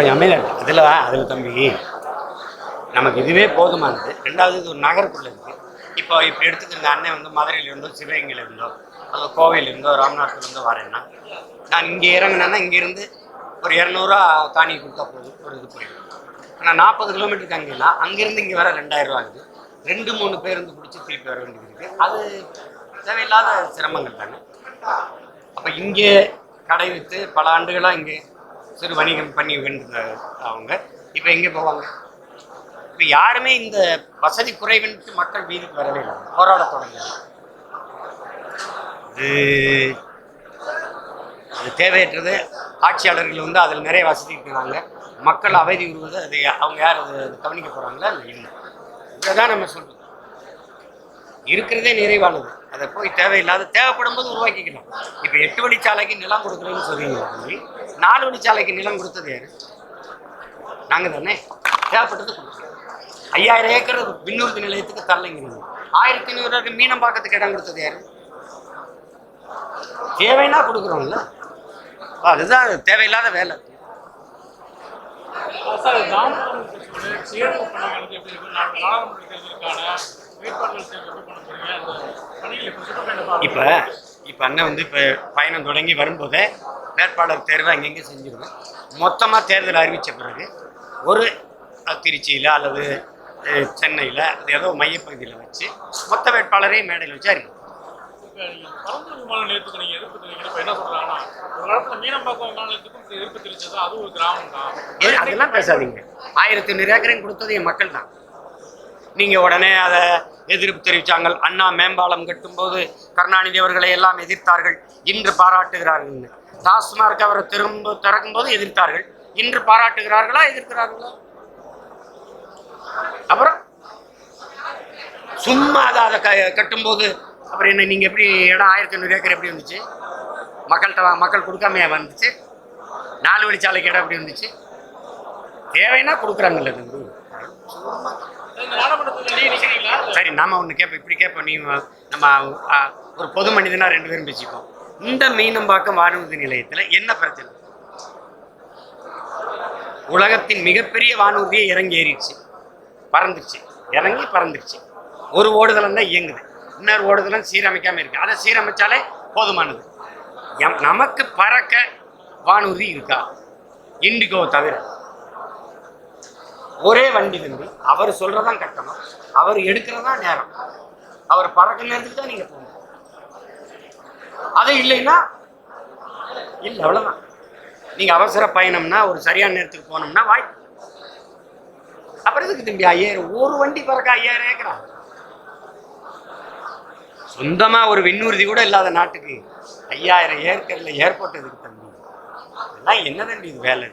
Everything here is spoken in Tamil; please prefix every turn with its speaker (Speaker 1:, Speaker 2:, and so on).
Speaker 1: கொஞ்சம் அமைதியாக அதில் அதில் தம்பி. நமக்கு இதுவே போதுமானது ரெண்டாவது இது ஒரு நகருக்குள்ள இருக்குது இப்போ இப்படி எடுத்துக்கிற அண்ணன் வந்து மதுரையில இருந்தோ சிவகங்கையில இருந்தோ அது கோவையில இருந்தோ வரேன்னா நான் இங்கே இறங்கினேன்னா இங்கேருந்து ஒரு இரநூறுவா காணி கொடுத்தா போதும் ஒரு இது போயிடும் ஆனால் நாற்பது கிலோமீட்டருக்கு அங்கேனா அங்கேருந்து இங்கே வர ரெண்டாயிரம் ரூபா ஆகுது. ரெண்டு மூணு பேருந்து பிடிச்சி திருப்பி வர வேண்டியது இருக்குது அது தேவையில்லாத சிரமங்கள் தானே. அப்போ இங்கே கடை விற்று பல ஆண்டுகளாக இங்கே சிறு வணிகம் பண்ணி வென்ற அவங்க. இப்போ எங்கே போவாங்க? இப்போ யாருமே இந்த வசதி குறைவுன்ட்டு மக்கள் வீதிக்கு வரவே இல்லை. போராட தொடங்கினாங்க அது அது தேவையற்றது. ஆட்சியாளர்கள் வந்து அதில் நிறைய வசதி இருக்கிறாங்க. மக்கள் அவதி உருவது அது அவங்க யார் அது கவனிக்க போகிறாங்களா இல்லை இதை தான் நம்ம சொல்கிறோம் இருக்கிறதே நிறைவானது. அதை போய் தேவையில்லாத தேவைப்படும் போது உருவாக்கிக்கலாம். இப்போ எட்டு வழிச்சாலைக்கு நிலம் கொடுக்குறேன்னு சொல்றீங்க. நாலு வழிச்சாலைக்கு நிலம் கொடுத்தது யாரு? நாங்கள் தானே தேவைப்பட்டது ஐயாயிரம் ஏக்கர் விண்ணூர்தி நிலையத்துக்கு தரலைங்கிறீங்க ஆயிரத்தி ஐநூறு மீனம்பாக்கத்துக்கு இடம் கொடுத்தது யாரு? தேவைன்னா கொடுக்குறோம்ல. அதுதான் தேவையில்லாத வேலை.
Speaker 2: இப்போ
Speaker 1: இப்போ அண்ணன் வந்து இப்போ பயணம் தொடங்கி வரும்போதே வேட்பாளர் தேர்வை அங்கங்கே செஞ்சிருவேன் மொத்தமாக தேர்தல் அறிவித்த பிறகு ஒரு திருச்சியில் அல்லது சென்னையில் அது ஏதோ மையப்பகுதியில் வச்சு மொத்த வேட்பாளரையும் மேடையில் வச்சு அறிவிப்போம். அதெல்லாம் பேசாதீங்க. ஆயிரத்தி ஐநூறு ஏக்கரையும் கொடுத்தது என் மக்கள் தான் நீங்கள் உடனே அதை எதிர்ப்பு தெரிவித்தாங்க அண்ணா மேம்பாலம் கட்டும்போது கருணாநிதி அவர்களை எல்லாம் எதிர்த்தார்கள். இன்று பாராட்டுகிறார்கள். டாஸ்மார்க் அவரை திரும்ப திறக்கும்போது எதிர்த்தார்கள். இன்று பாராட்டுகிறார்களா எதிர்க்கிறார்களா? அப்புறம் சும்மா அதை அதை க கட்டும்போது அப்புறம் என்ன நீங்கள் எப்படி இடம் ஆயிரத்தி ஐநூறு ஏக்கர் எப்படி வந்துச்சு? மக்கள்கிட்ட மக்கள் கொடுக்காமையா வந்துச்சு? நாலு வழிச்சாலைக்கு இடம் எப்படி வந்துச்சு? தேவைன்னா கொடுக்குறாங்கல்ல சரி நாம ஒன்று கேட்போம் இப்படி கேட்போம் நீ நம்ம ஒரு பொது மனிதனா ரெண்டு பேரும் பேசிப்போம். இந்த மீனம்பாக்கம் வானூர்தி நிலையத்தில் என்ன பிரச்சனை? உலகத்தின் மிகப்பெரிய வானூர்தியை இறங்கி ஏறிடுச்சு பறந்துருச்சு. இறங்கி பறந்துருச்சு. ஒரு ஓடுதலம் தான் இயங்குது. இன்னொரு ஓடுதலம் சீரமைக்காம இருக்கு. அதை சீரமைச்சாலே போதுமானது. எம்- நமக்கு பறக்க வானூர்தி இருக்கா? இண்டிகோ தவிர. ஒரே வண்டி தம்பி அவர் சொல்றதான் கட்டணம். அவர் எடுக்கிறதா நேரம். அவர் பறக்க நேரத்துக்கு தான் நீங்க போகணும். அது இல்லைன்னா இல்லை அவ்வளவுதான். நீங்க அவசர பயணம்னா ஒரு சரியான நேரத்துக்கு போனோம்னா வாய்ப்பு அப்புறம் எதுக்கு தம்பி ஐயாயிரம்? ஒரு வண்டி பறக்க ஐயாயிரம் ஏக்கரா? சொந்தமா ஒரு விண்ணூர்தி கூட இல்லாத நாட்டுக்கு ஐயாயிரம் ஏற்கரில் ஏர்போர்ட் எதுக்கு தம்பி? இதெல்லாம் என்ன தம்பி இது வேலை?